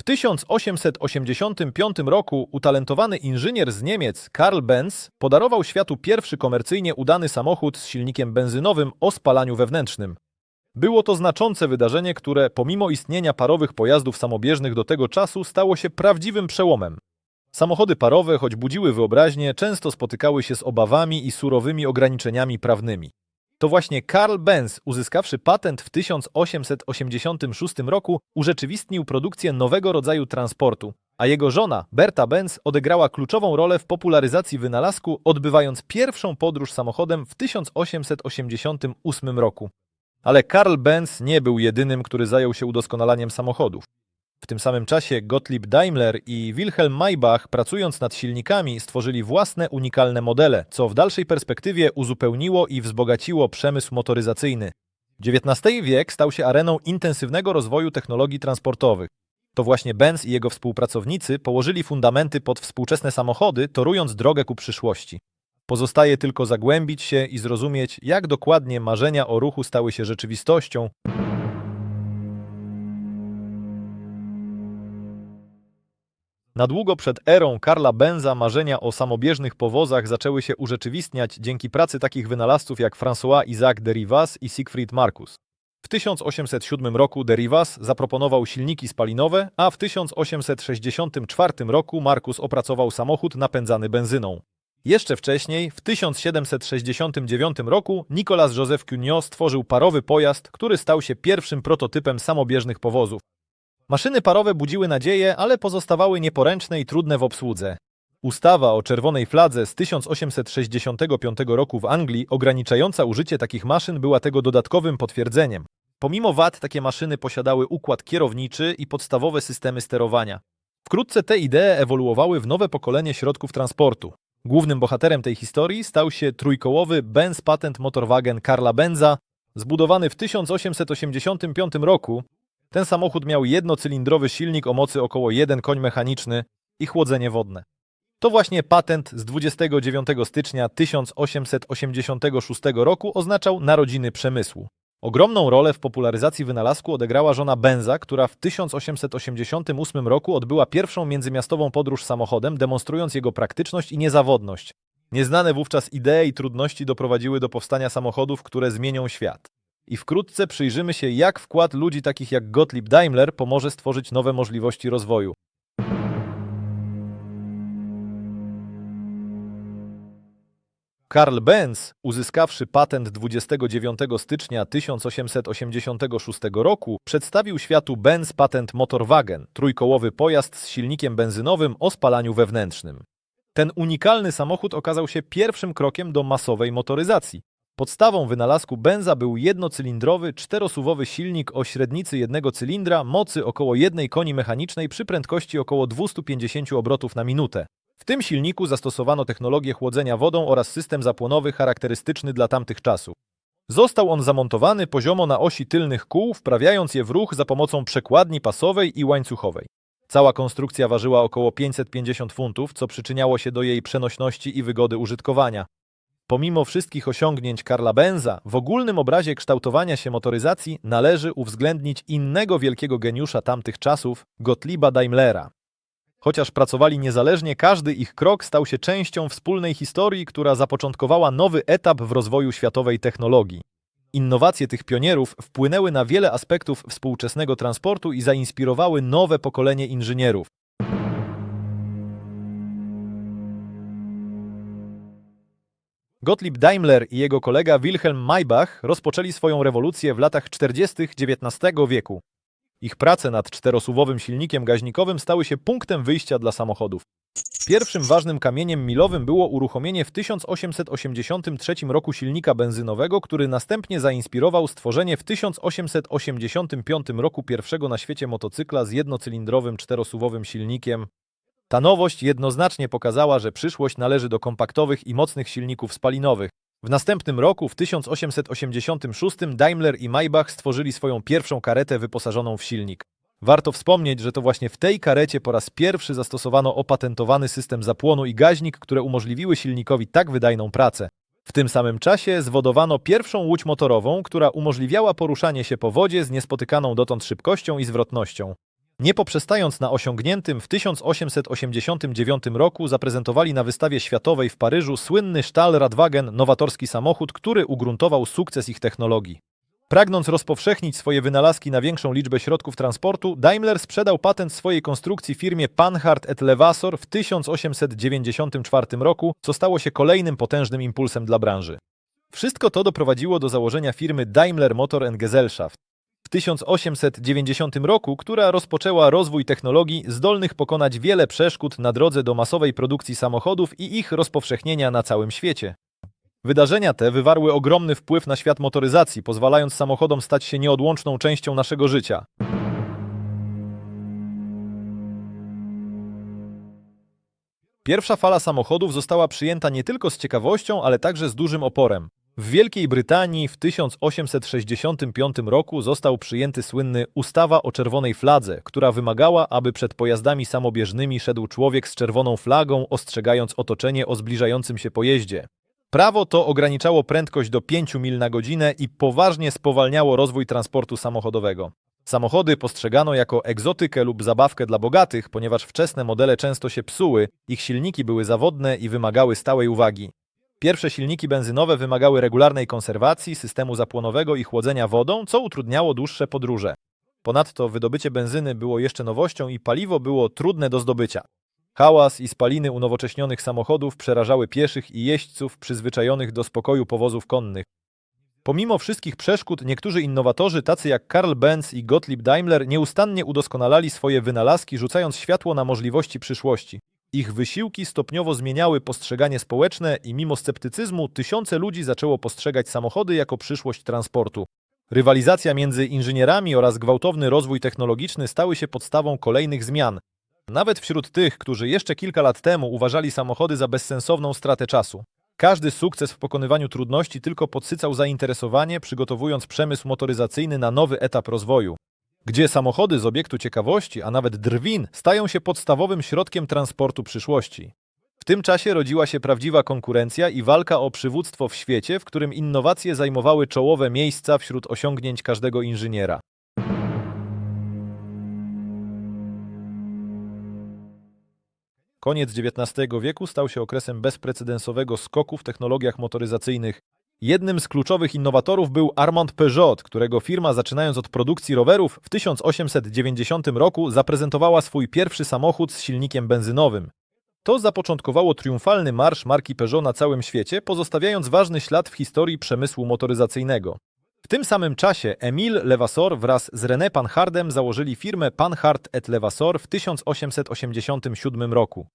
W 1885 roku utalentowany inżynier z Niemiec Karl Benz podarował światu pierwszy komercyjnie udany samochód z silnikiem benzynowym o spalaniu wewnętrznym. Było to znaczące wydarzenie, które pomimo istnienia parowych pojazdów samobieżnych do tego czasu stało się prawdziwym przełomem. Samochody parowe, choć budziły wyobraźnię, często spotykały się z obawami i surowymi ograniczeniami prawnymi. To właśnie Karl Benz, uzyskawszy patent w 1886 roku, urzeczywistnił produkcję nowego rodzaju transportu, a jego żona, Berta Benz, odegrała kluczową rolę w popularyzacji wynalazku, odbywając pierwszą podróż samochodem w 1888 roku. Ale Karl Benz nie był jedynym, który zajął się udoskonalaniem samochodów. W tym samym czasie Gottlieb Daimler i Wilhelm Maybach, pracując nad silnikami, stworzyli własne unikalne modele, co w dalszej perspektywie uzupełniło i wzbogaciło przemysł motoryzacyjny. XIX wiek stał się areną intensywnego rozwoju technologii transportowych. To właśnie Benz i jego współpracownicy położyli fundamenty pod współczesne samochody, torując drogę ku przyszłości. Pozostaje tylko zagłębić się i zrozumieć, jak dokładnie marzenia o ruchu stały się rzeczywistością, Na długo przed erą Karla Benza marzenia o samobieżnych powozach zaczęły się urzeczywistniać dzięki pracy takich wynalazców jak François Isaac de Rivaz i Siegfried Marcus. W 1807 roku de Rivaz zaproponował silniki spalinowe, a w 1864 roku Marcus opracował samochód napędzany benzyną. Jeszcze wcześniej, w 1769 roku, Nicolas Joseph Cugnot stworzył parowy pojazd, który stał się pierwszym prototypem samobieżnych powozów. Maszyny parowe budziły nadzieję, ale pozostawały nieporęczne i trudne w obsłudze. Ustawa o czerwonej fladze z 1865 roku w Anglii, ograniczająca użycie takich maszyn, była tego dodatkowym potwierdzeniem. Pomimo wad, takie maszyny posiadały układ kierowniczy i podstawowe systemy sterowania. Wkrótce te idee ewoluowały w nowe pokolenie środków transportu. Głównym bohaterem tej historii stał się trójkołowy Benz Patent Motorwagen Karla Benza, zbudowany w 1885 roku ten samochód miał jednocylindrowy silnik o mocy około 1 koń mechaniczny i chłodzenie wodne. To właśnie patent z 29 stycznia 1886 roku oznaczał narodziny przemysłu. Ogromną rolę w popularyzacji wynalazku odegrała żona Benza, która w 1888 roku odbyła pierwszą międzymiastową podróż samochodem, demonstrując jego praktyczność i niezawodność. Nieznane wówczas idee i trudności doprowadziły do powstania samochodów, które zmienią świat i wkrótce przyjrzymy się, jak wkład ludzi takich jak Gottlieb Daimler pomoże stworzyć nowe możliwości rozwoju. Karl Benz, uzyskawszy patent 29 stycznia 1886 roku, przedstawił światu Benz Patent Motorwagen, trójkołowy pojazd z silnikiem benzynowym o spalaniu wewnętrznym. Ten unikalny samochód okazał się pierwszym krokiem do masowej motoryzacji. Podstawą wynalazku Benza był jednocylindrowy, czterosuwowy silnik o średnicy jednego cylindra, mocy około jednej koni mechanicznej przy prędkości około 250 obrotów na minutę. W tym silniku zastosowano technologię chłodzenia wodą oraz system zapłonowy charakterystyczny dla tamtych czasów. Został on zamontowany poziomo na osi tylnych kół, wprawiając je w ruch za pomocą przekładni pasowej i łańcuchowej. Cała konstrukcja ważyła około 550 funtów, co przyczyniało się do jej przenośności i wygody użytkowania. Pomimo wszystkich osiągnięć Karla Benza, w ogólnym obrazie kształtowania się motoryzacji należy uwzględnić innego wielkiego geniusza tamtych czasów, Gottlieba Daimlera. Chociaż pracowali niezależnie, każdy ich krok stał się częścią wspólnej historii, która zapoczątkowała nowy etap w rozwoju światowej technologii. Innowacje tych pionierów wpłynęły na wiele aspektów współczesnego transportu i zainspirowały nowe pokolenie inżynierów. Gottlieb Daimler i jego kolega Wilhelm Maybach rozpoczęli swoją rewolucję w latach 40. XIX wieku. Ich prace nad czterosuwowym silnikiem gaźnikowym stały się punktem wyjścia dla samochodów. Pierwszym ważnym kamieniem milowym było uruchomienie w 1883 roku silnika benzynowego, który następnie zainspirował stworzenie w 1885 roku pierwszego na świecie motocykla z jednocylindrowym czterosuwowym silnikiem ta nowość jednoznacznie pokazała, że przyszłość należy do kompaktowych i mocnych silników spalinowych. W następnym roku, w 1886, Daimler i Maybach stworzyli swoją pierwszą karetę wyposażoną w silnik. Warto wspomnieć, że to właśnie w tej karecie po raz pierwszy zastosowano opatentowany system zapłonu i gaźnik, które umożliwiły silnikowi tak wydajną pracę. W tym samym czasie zwodowano pierwszą łódź motorową, która umożliwiała poruszanie się po wodzie z niespotykaną dotąd szybkością i zwrotnością. Nie poprzestając na osiągniętym w 1889 roku zaprezentowali na wystawie światowej w Paryżu słynny Stahl-Radwagen, nowatorski samochód, który ugruntował sukces ich technologii. Pragnąc rozpowszechnić swoje wynalazki na większą liczbę środków transportu, Daimler sprzedał patent swojej konstrukcji firmie Panhard et Levassor w 1894 roku, co stało się kolejnym potężnym impulsem dla branży. Wszystko to doprowadziło do założenia firmy Daimler Motor Gesellschaft. W 1890 roku, która rozpoczęła rozwój technologii zdolnych pokonać wiele przeszkód na drodze do masowej produkcji samochodów i ich rozpowszechnienia na całym świecie. Wydarzenia te wywarły ogromny wpływ na świat motoryzacji, pozwalając samochodom stać się nieodłączną częścią naszego życia. Pierwsza fala samochodów została przyjęta nie tylko z ciekawością, ale także z dużym oporem. W Wielkiej Brytanii w 1865 roku został przyjęty słynny Ustawa o czerwonej fladze, która wymagała, aby przed pojazdami samobieżnymi szedł człowiek z czerwoną flagą, ostrzegając otoczenie o zbliżającym się pojeździe. Prawo to ograniczało prędkość do 5 mil na godzinę i poważnie spowalniało rozwój transportu samochodowego. Samochody postrzegano jako egzotykę lub zabawkę dla bogatych, ponieważ wczesne modele często się psuły, ich silniki były zawodne i wymagały stałej uwagi. Pierwsze silniki benzynowe wymagały regularnej konserwacji, systemu zapłonowego i chłodzenia wodą, co utrudniało dłuższe podróże. Ponadto wydobycie benzyny było jeszcze nowością i paliwo było trudne do zdobycia. Hałas i spaliny unowocześnionych samochodów przerażały pieszych i jeźdźców przyzwyczajonych do spokoju powozów konnych. Pomimo wszystkich przeszkód, niektórzy innowatorzy, tacy jak Karl Benz i Gottlieb Daimler, nieustannie udoskonalali swoje wynalazki, rzucając światło na możliwości przyszłości. Ich wysiłki stopniowo zmieniały postrzeganie społeczne i mimo sceptycyzmu tysiące ludzi zaczęło postrzegać samochody jako przyszłość transportu. Rywalizacja między inżynierami oraz gwałtowny rozwój technologiczny stały się podstawą kolejnych zmian, nawet wśród tych, którzy jeszcze kilka lat temu uważali samochody za bezsensowną stratę czasu. Każdy sukces w pokonywaniu trudności tylko podsycał zainteresowanie, przygotowując przemysł motoryzacyjny na nowy etap rozwoju, gdzie samochody z obiektu ciekawości, a nawet drwin, stają się podstawowym środkiem transportu przyszłości. W tym czasie rodziła się prawdziwa konkurencja i walka o przywództwo w świecie, w którym innowacje zajmowały czołowe miejsca wśród osiągnięć każdego inżyniera. Koniec XIX wieku stał się okresem bezprecedensowego skoku w technologiach motoryzacyjnych. Jednym z kluczowych innowatorów był Armand Peugeot, którego firma zaczynając od produkcji rowerów w 1890 roku zaprezentowała swój pierwszy samochód z silnikiem benzynowym. To zapoczątkowało triumfalny marsz marki Peugeot na całym świecie, pozostawiając ważny ślad w historii przemysłu motoryzacyjnego. W tym samym czasie Emile Levasseur wraz z René Panhardem założyli firmę Panhard et Levasseur w 1887 roku.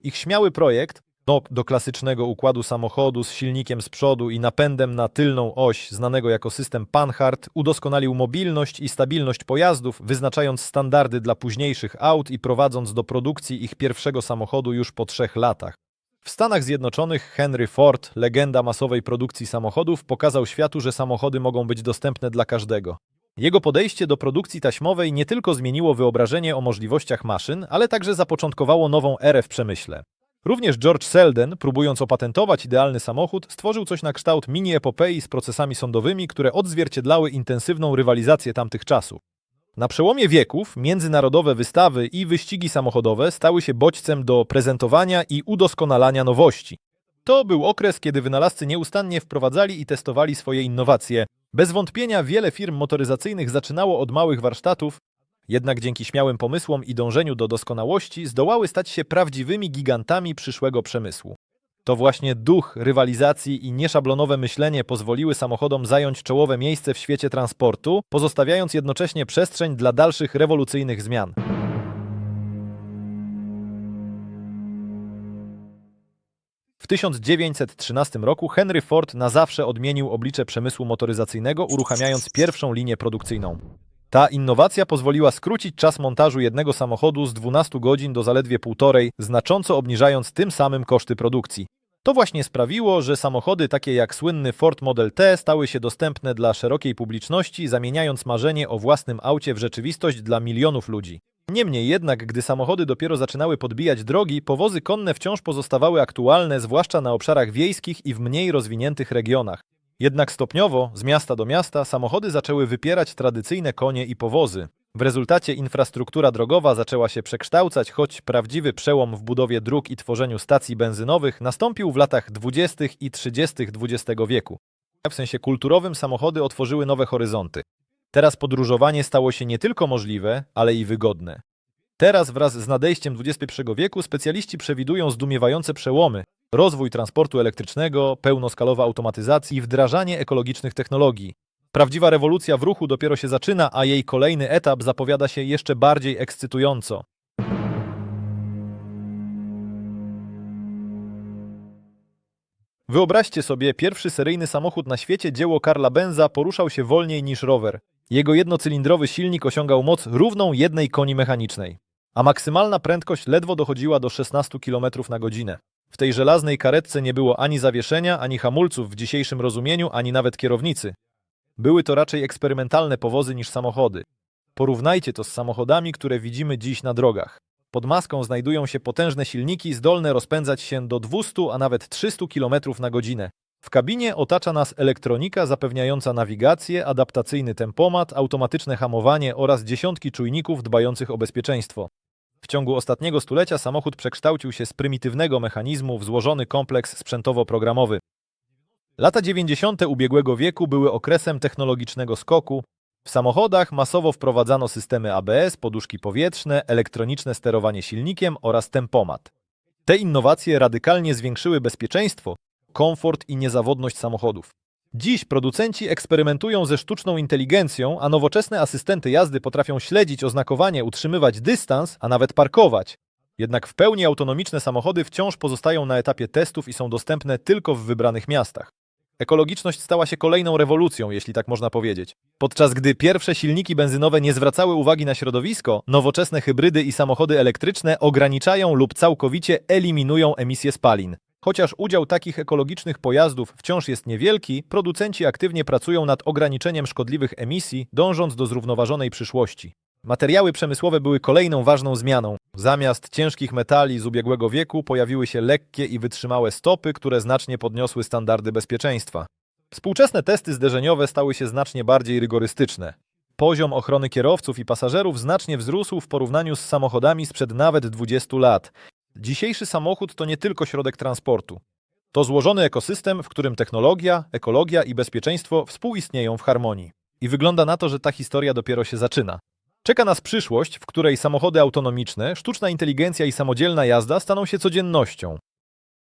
Ich śmiały projekt, no, do klasycznego układu samochodu z silnikiem z przodu i napędem na tylną oś, znanego jako system Panhard, udoskonalił mobilność i stabilność pojazdów, wyznaczając standardy dla późniejszych aut i prowadząc do produkcji ich pierwszego samochodu już po trzech latach. W Stanach Zjednoczonych Henry Ford, legenda masowej produkcji samochodów, pokazał światu, że samochody mogą być dostępne dla każdego. Jego podejście do produkcji taśmowej nie tylko zmieniło wyobrażenie o możliwościach maszyn, ale także zapoczątkowało nową erę w przemyśle. Również George Selden, próbując opatentować idealny samochód, stworzył coś na kształt mini-epopei z procesami sądowymi, które odzwierciedlały intensywną rywalizację tamtych czasów. Na przełomie wieków międzynarodowe wystawy i wyścigi samochodowe stały się bodźcem do prezentowania i udoskonalania nowości. To był okres, kiedy wynalazcy nieustannie wprowadzali i testowali swoje innowacje. Bez wątpienia wiele firm motoryzacyjnych zaczynało od małych warsztatów, jednak dzięki śmiałym pomysłom i dążeniu do doskonałości zdołały stać się prawdziwymi gigantami przyszłego przemysłu. To właśnie duch rywalizacji i nieszablonowe myślenie pozwoliły samochodom zająć czołowe miejsce w świecie transportu, pozostawiając jednocześnie przestrzeń dla dalszych rewolucyjnych zmian. W 1913 roku Henry Ford na zawsze odmienił oblicze przemysłu motoryzacyjnego, uruchamiając pierwszą linię produkcyjną. Ta innowacja pozwoliła skrócić czas montażu jednego samochodu z 12 godzin do zaledwie półtorej, znacząco obniżając tym samym koszty produkcji. To właśnie sprawiło, że samochody takie jak słynny Ford Model T stały się dostępne dla szerokiej publiczności, zamieniając marzenie o własnym aucie w rzeczywistość dla milionów ludzi. Niemniej jednak, gdy samochody dopiero zaczynały podbijać drogi, powozy konne wciąż pozostawały aktualne, zwłaszcza na obszarach wiejskich i w mniej rozwiniętych regionach. Jednak stopniowo, z miasta do miasta, samochody zaczęły wypierać tradycyjne konie i powozy. W rezultacie infrastruktura drogowa zaczęła się przekształcać, choć prawdziwy przełom w budowie dróg i tworzeniu stacji benzynowych nastąpił w latach 20. i 30. XX wieku. W sensie kulturowym samochody otworzyły nowe horyzonty. Teraz podróżowanie stało się nie tylko możliwe, ale i wygodne. Teraz wraz z nadejściem XXI wieku specjaliści przewidują zdumiewające przełomy, rozwój transportu elektrycznego, pełnoskalowa automatyzacja i wdrażanie ekologicznych technologii. Prawdziwa rewolucja w ruchu dopiero się zaczyna, a jej kolejny etap zapowiada się jeszcze bardziej ekscytująco. Wyobraźcie sobie, pierwszy seryjny samochód na świecie, dzieło Karla Benza, poruszał się wolniej niż rower. Jego jednocylindrowy silnik osiągał moc równą jednej koni mechanicznej, a maksymalna prędkość ledwo dochodziła do 16 km na godzinę. W tej żelaznej karetce nie było ani zawieszenia, ani hamulców w dzisiejszym rozumieniu, ani nawet kierownicy. Były to raczej eksperymentalne powozy niż samochody. Porównajcie to z samochodami, które widzimy dziś na drogach. Pod maską znajdują się potężne silniki zdolne rozpędzać się do 200, a nawet 300 km na godzinę. W kabinie otacza nas elektronika zapewniająca nawigację, adaptacyjny tempomat, automatyczne hamowanie oraz dziesiątki czujników dbających o bezpieczeństwo. W ciągu ostatniego stulecia samochód przekształcił się z prymitywnego mechanizmu w złożony kompleks sprzętowo-programowy. Lata 90. ubiegłego wieku były okresem technologicznego skoku. W samochodach masowo wprowadzano systemy ABS, poduszki powietrzne, elektroniczne sterowanie silnikiem oraz tempomat. Te innowacje radykalnie zwiększyły bezpieczeństwo, komfort i niezawodność samochodów. Dziś producenci eksperymentują ze sztuczną inteligencją, a nowoczesne asystenty jazdy potrafią śledzić oznakowanie, utrzymywać dystans, a nawet parkować. Jednak w pełni autonomiczne samochody wciąż pozostają na etapie testów i są dostępne tylko w wybranych miastach. Ekologiczność stała się kolejną rewolucją, jeśli tak można powiedzieć. Podczas gdy pierwsze silniki benzynowe nie zwracały uwagi na środowisko, nowoczesne hybrydy i samochody elektryczne ograniczają lub całkowicie eliminują emisję spalin. Chociaż udział takich ekologicznych pojazdów wciąż jest niewielki, producenci aktywnie pracują nad ograniczeniem szkodliwych emisji, dążąc do zrównoważonej przyszłości. Materiały przemysłowe były kolejną ważną zmianą. Zamiast ciężkich metali z ubiegłego wieku pojawiły się lekkie i wytrzymałe stopy, które znacznie podniosły standardy bezpieczeństwa. Współczesne testy zderzeniowe stały się znacznie bardziej rygorystyczne. Poziom ochrony kierowców i pasażerów znacznie wzrósł w porównaniu z samochodami sprzed nawet 20 lat. Dzisiejszy samochód to nie tylko środek transportu. To złożony ekosystem, w którym technologia, ekologia i bezpieczeństwo współistnieją w harmonii. I wygląda na to, że ta historia dopiero się zaczyna. Czeka nas przyszłość, w której samochody autonomiczne, sztuczna inteligencja i samodzielna jazda staną się codziennością.